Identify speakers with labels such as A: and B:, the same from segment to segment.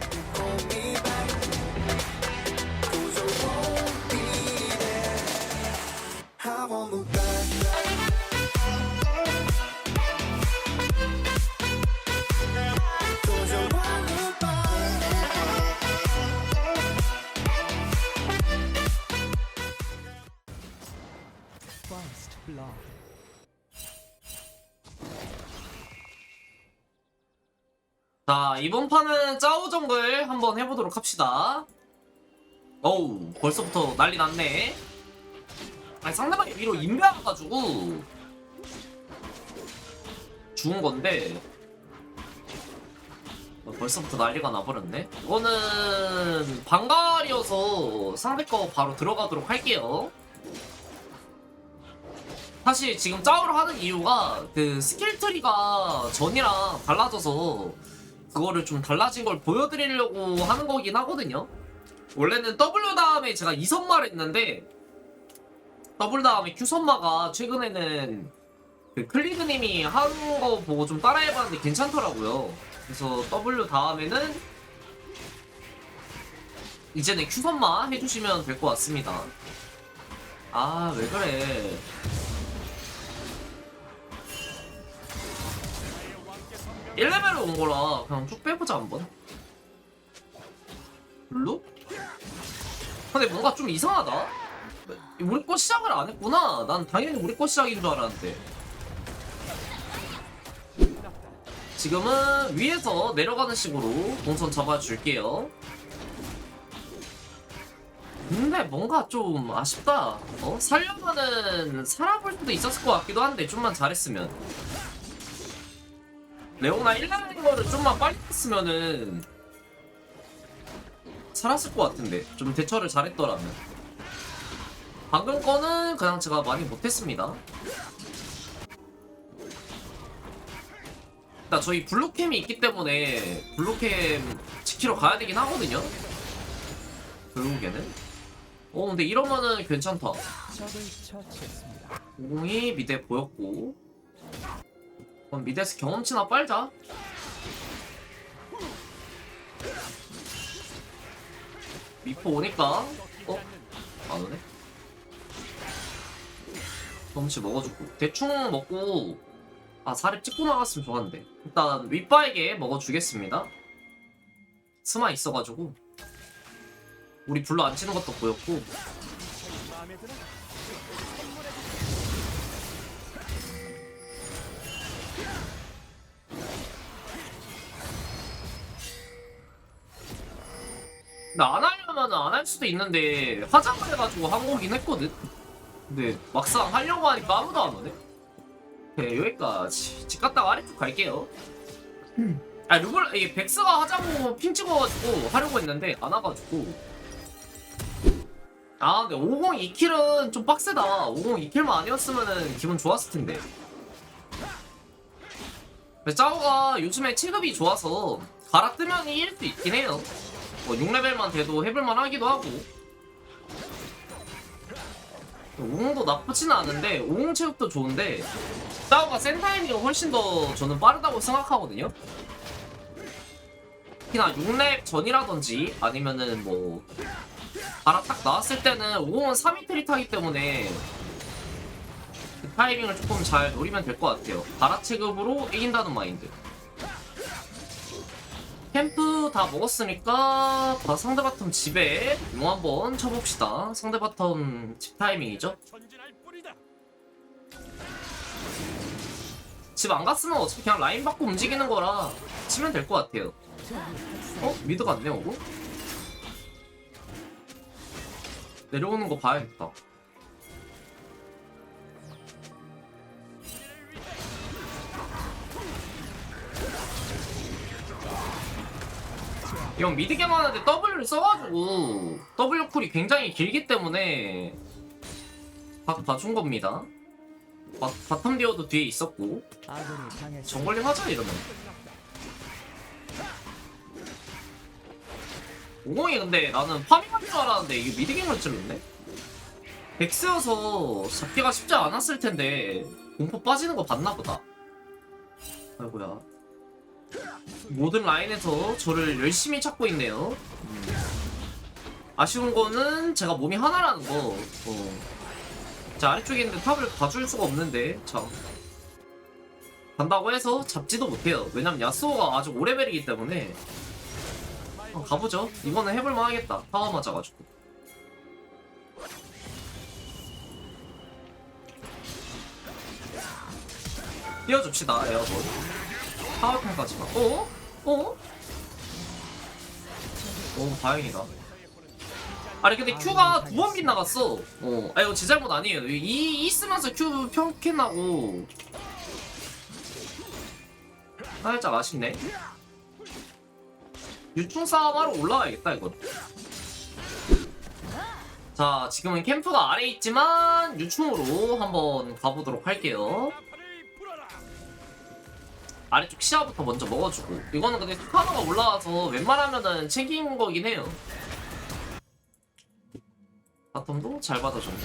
A: Go
B: 자 이번 판은 짜오 정글 한번 해보도록 합시다. 어우 벌써부터 난리 났네. 아니 상대방이 위로 인베와가지고 죽은 건데. 어, 벌써부터 난리가 나버렸네. 이거는 방갈이어서 상대 거 바로 들어가도록 할게요. 사실 지금 짜오를 하는 이유가 그 스킬 트리가 전이랑 달라져서 그거를 좀 달라진 걸 보여드리려고 하는 거긴 하거든요. 원래는 W 다음에 제가 2선마를 했는데 W 다음에 Q선마가 최근에는 그 클리드님이 하는 거 보고 좀 따라해봤는데 괜찮더라고요. 그래서 W 다음에는 이제는 Q선마 해주시면 될 것 같습니다. 아 왜 그래? 일레벨로 온 거라 그냥 쭉 빼보자 한번. 블루? 근데 뭔가 좀 이상하다. 우리 거 시작을 안 했구나. 난 당연히 우리 거 시작인 줄 알았는데. 지금은 위에서 내려가는 식으로 동선 잡아줄게요. 근데 뭔가 좀 아쉽다. 어? 살려면은 살아볼 수도 있었을 것 같기도 한데 좀만 잘했으면 레오나 1라는 거를 좀만 빨리 했으면은 살았을 것 같은데. 좀 대처를 잘했더라면. 방금 거는 그냥 제가 많이 못했습니다. 일단 저희 블루캠이 있기 때문에 블루캠 지키러 가야 되긴 하거든요. 결국에는. 어 근데 이러면은 괜찮다. 공이 미대 보였고 그럼 미대에서 경험치나 빨자. 미포 오니까. 어? 안 오네? 경험치 먹어주고. 대충 먹고 아 사립 찍고 나갔으면 좋았는데. 일단 윗바에게 먹어주겠습니다. 스마 있어가지고. 우리 불러 안 치는 것도 보였고 안 하려면 안 할 수도 있는데 화장을 해가지고 한 거긴 했거든. 근데 막상 하려고 하니까 아무도 안 오네. 네, 여기까지. 집 갔다가 아래쪽 갈게요. 아 루블 이게 백스가 하자고 핀 찍어가지고 하려고 했는데 안 와가지고. 아 근데 502킬은 좀 빡세다. 502킬만 아니었으면은 기분 좋았을 텐데. 짜오가 요즘에 체급이 좋아서 갈아 뜨면 이길 수 있긴 해요. 뭐 6레벨만 돼도 해볼만 하기도 하고. 50도 나쁘지는 않은데 50 체육도 좋은데 짜오가 센 타이밍이 훨씬 더 저는 빠르다고 생각하거든요. 특히나 6렙 전이라든지 아니면은 뭐 바라 딱 나왔을 때는 50은 3위 트리 타기 때문에 그 타이밍을 조금 잘 노리면 될 것 같아요. 바라 체급으로 이긴다는 마인드 캠프 다 먹었으니까 바- 상대 바텀 집에 용 한번 쳐봅시다. 상대 바텀 집 타이밍이죠. 집 안 갔으면 어차피 그냥 라인 받고 움직이는 거라 치면 될 것 같아요. 어? 미드 갔네 오고? 내려오는 거 봐야겠다. 이건 미드게임 하는데 W를 써가지고 W 쿨이 굉장히 길기 때문에 봐, 봐준 겁니다. 바, 바텀 디어도 뒤에 있었고. 정글링 하자 이러면. 오공이 근데 나는 파밍할 줄 알았는데 이게 미드게임을 찔렀네? 백스여서 잡기가 쉽지 않았을 텐데 공포 빠지는 거 봤나 보다. 아이고야. 모든 라인에서 저를 열심히 찾고 있네요. 음. 아쉬운 거는 제가 몸이 하나라는 거. 어. 자 아래쪽에 있는데 탑을 봐줄 수가 없는데 참. 간다고 해서 잡지도 못해요. 왜냐면 야스오가 아주 오레벨이기 때문에 한번 가보죠. 이거는 해볼만 하겠다. 파워 맞아가지고. 띄워줍시다 에어본. 파워템까지만. 어? 어? 오 다행이다. 아니 근데 Q가 두 번 빗나갔어. 어. 아 이거 제 잘못 아니에요. 이, 이 쓰면서 Q 평캔 나고 살짝 아쉽네. 유충 싸움하러 올라와야겠다 이건. 자 지금은 캠프가 아래 있지만 유충으로 한번 가보도록 할게요. 아래쪽 시야부터 먼저 먹어주고 이거는 근데 스카너가 올라와서 웬만하면은 챙긴 거긴 해요. 바텀도 잘 받아줬네.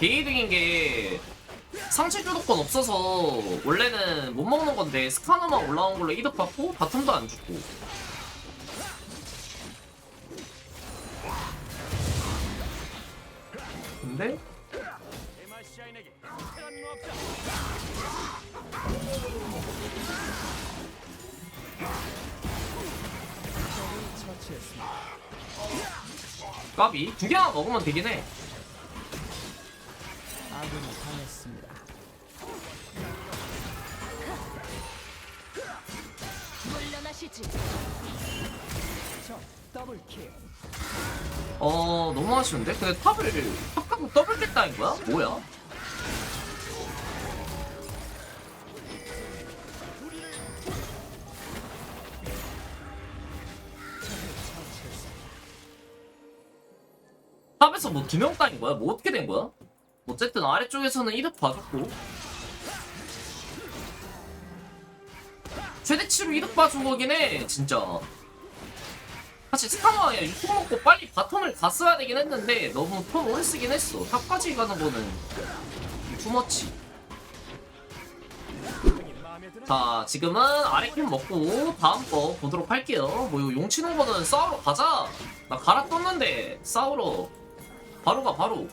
B: 개이득인 게 상체 주도권 없어서 원래는 못 먹는 건데 스카너만 올라온 걸로 이득 받고 바텀도 안 죽고 까비 두 개나 먹으면 되긴 해.
A: 아군이 당했습니다.
C: 물러나시지.
A: 적 더블 킬.
B: 어 너무 아쉬운데? 근데 탑을 탑 갖고 더블 깼다는 거야? 뭐야? 탑에서 뭐 두명 따인 거야? 뭐 어떻게 된 거야? 어쨌든 아래쪽에서는 이득 봐줬고. 최대치로 이득 봐준 거긴 해 진짜. 사실 그냥 유통 먹고 빨리 바텀을 갔어야 되긴 했는데 너무 턴 오래 쓰긴 했어. 탑까지 가는 거는 투머치 자 지금은 아래캠 먹고 다음 거 보도록 할게요. 뭐 용치는 거는 싸우러 가자. 나 갈아 떴는데 싸우러 바로 가 바로.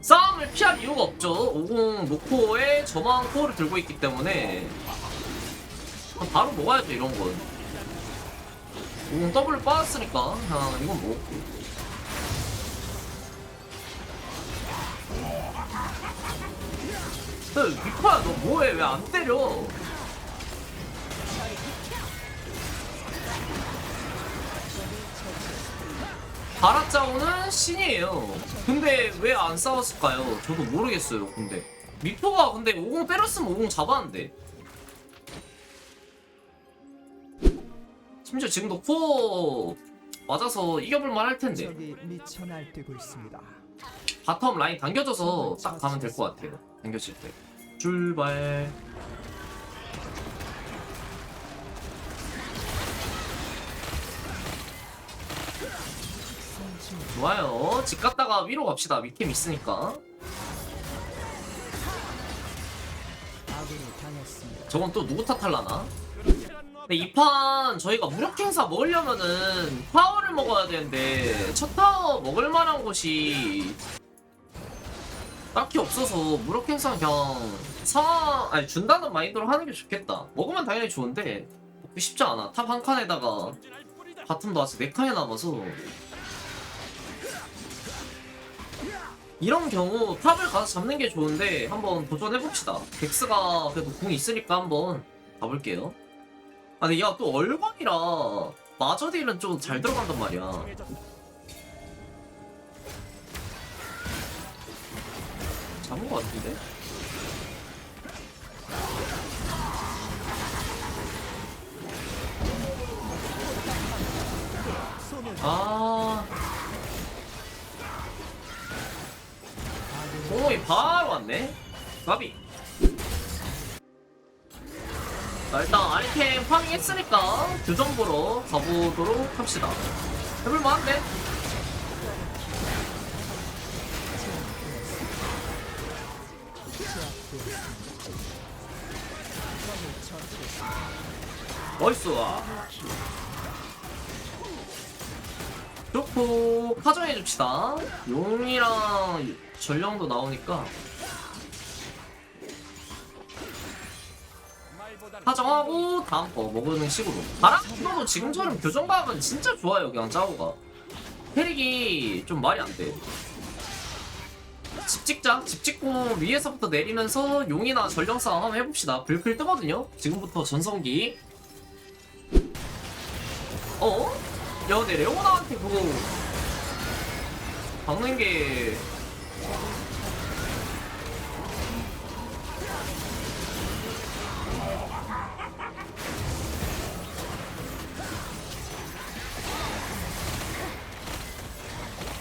B: 싸움을 피할 이유가 없죠. 50 노코에 저만 코어를 들고 있기 때문에. 바로 먹어야죠 이런 건50 더블 빠졌으니까. 아 이건 뭐. 야, 미코야 너 뭐해? 왜 안 때려 바라짜오는 신이에요. 근데 왜 안 싸웠을까요? 저도 모르겠어요. 근데 미포가 근데 50 때렸으면 50 잡았는데. 심지어 지금도 코어 맞아서 이겨볼만 할 텐데
A: 적이 미쳐 날뛰고 있습니다.
B: 바텀 라인 당겨져서 딱 가면 될 것 같아요. 당겨질 때. 출발. 좋아요. 집 갔다가 위로 갑시다. 밑에 있으니까. 저건 또 누구 탓할라나? 근데 이 판 저희가 무력 행사 먹으려면은 타워를 먹어야 되는데 첫 타워 먹을 만한 곳이 딱히 없어서 무력 행사 그냥 사 아니 준다는 마인드로 하는 게 좋겠다. 먹으면 당연히 좋은데 먹기 쉽지 않아. 탑 한 칸에다가 바텀도 아직 네 칸이 남아서 이런 경우 탑을 가서 잡는 게 좋은데 한번 도전해봅시다. 덱스가 그래도 궁이 있으니까 한번 가볼게요. 아 근데 야 또 얼광이라 마저딜은 좀 잘 들어간단 말이야. 잡은 것 같은데? 아 공이 바로 왔네. 가비. 자, 일단 아이템 파밍 했으니까 교정 보러 가보도록 합시다. 해볼만한데? 나이스 좋고 파정해줍시다. 용이랑 전령도 나오니까. 파정하고 다음 거 먹는 식으로. 바람도 지금처럼 교정각은 진짜 좋아요 그냥 짜오가. 캐릭이 좀 말이 안돼. 집 찍자 집 찍고 위에서부터 내리면서 용이나 전령 싸움 한번 해봅시다. 불클 뜨거든요? 지금부터 전성기. 어? 야 근데 레오나한테 그거 박는 게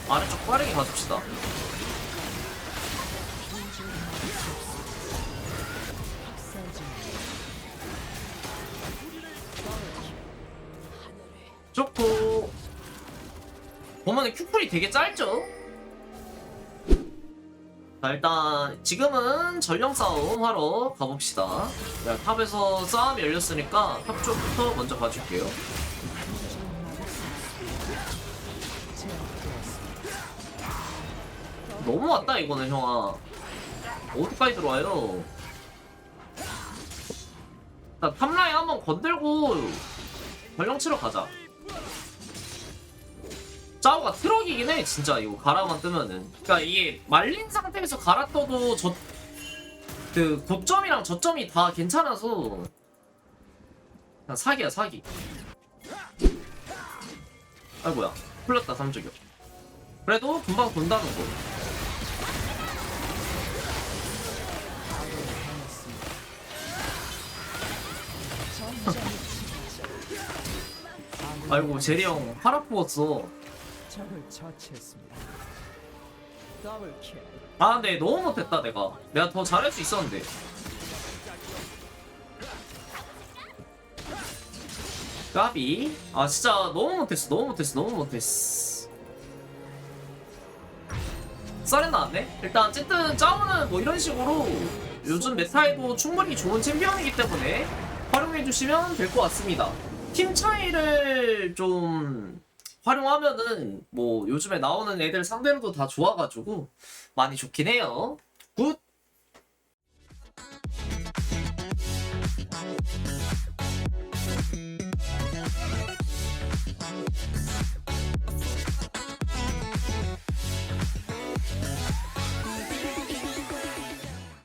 B: 아래쪽 빠르게 가줍시다 보면은 큐풀이 되게 짧죠? 자 일단 지금은 전령 싸움 하러 가봅시다. 야, 탑에서 싸움이 열렸으니까 탑 쪽부터 먼저 봐줄게요. 너무 왔다 이거는 형아. 어디까지 들어와요? 나 탑라인 한번 건들고 전령 치러 가자 짜오가 트럭이긴 해 진짜. 이거 가라만 뜨면은. 그니까 이게 말린 상태에서 갈아 떠도 저 그 고점이랑 저점이 다 괜찮아서. 그냥 사기야 사기. 아 뭐야. 풀렸다 삼적이요 그래도 금방 돈다는 거. 아이고 제리 형 팔 아프었어
A: 적을 처치했습니다. 더블 킬.
B: 아 근데 너무 못했다 내가. 내가 더 잘할 수 있었는데. 까비. 아 진짜 너무 못했어 너무 못했어 너무 못했어. 썰이 나왔네? 일단 어쨌든 짜오는 뭐 이런 식으로 요즘 메타에도 충분히 좋은 챔피언이기 때문에 활용해주시면 될 것 같습니다. 팀 차이를 좀 활용하면은 뭐 요즘에 나오는 애들 상대로도 다 좋아가지고 많이 좋긴 해요. 굿!